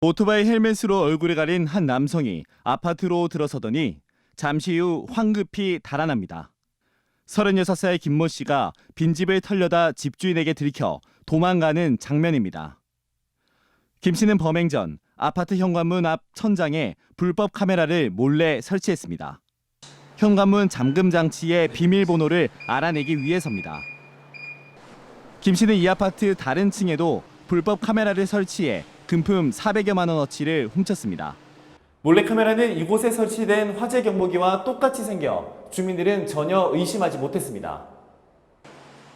오토바이 헬멧으로 얼굴을 가린 한 남성이 아파트로 들어서더니 잠시 후 황급히 달아납니다. 36살 김모 씨가 빈집을 털려다 집주인에게 들켜 도망가는 장면입니다. 김 씨는 범행 전 아파트 현관문 앞 천장에 불법 카메라를 몰래 설치했습니다. 현관문 잠금 장치의 비밀번호를 알아내기 위해서입니다. 김 씨는 이 아파트 다른 층에도 불법 카메라를 설치해 금품 400여만 원어치를 훔쳤습니다. 몰래카메라는 이곳에 설치된 화재 경보기와 똑같이 생겨 주민들은 전혀 의심하지 못했습니다.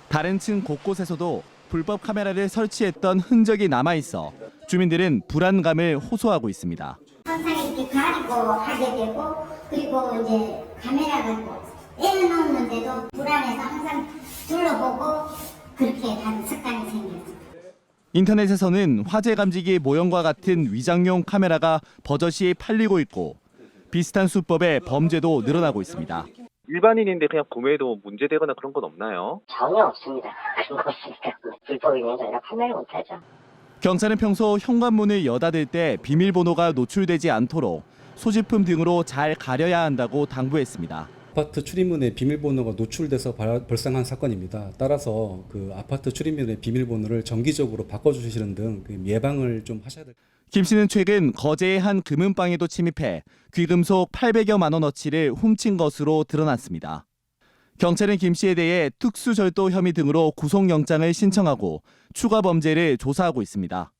다른 층 곳곳에서도 불법 카메라를 설치했던 흔적이 남아 있어 주민들은 불안감을 호소하고 있습니다. 항상 이렇게 가리고 하게 되고 그리고 이제 카메라가 뭐 떼어놓는데도 불안해서 항상 둘러보고 그렇게 생겼어요. 인터넷에서는 화재 감지기 모형과 같은 위장용 카메라가 버젓이 팔리고 있고 비슷한 수법의 범죄도 늘어나고 있습니다. 일반인인데 그냥 구매해도 문제되거나 그런 건 없나요? 전혀 없습니다. 그런 것이니까 불법이면 저희가 판매를 못하죠. 경찰은 평소 현관문을 여닫을 때 비밀번호가 노출되지 않도록 소지품 등으로 잘 가려야 한다고 당부했습니다. 아파트 출입문에 비밀번호가 노출돼서 발- 발생한 사건입니다. 따라서 그 아파트 출입문의 비밀번호를 정기적으로 바꿔주시는 등 그 예방을 좀 하셔야 될. 김 씨는 최근 거제의 한 금은방에도 침입해 귀금속 800여만 원어치를 훔친 것으로 드러났습니다. 경찰은 김 씨에 대해 특수절도 혐의 등으로 구속영장을 신청하고 추가 범죄를 조사하고 있습니다.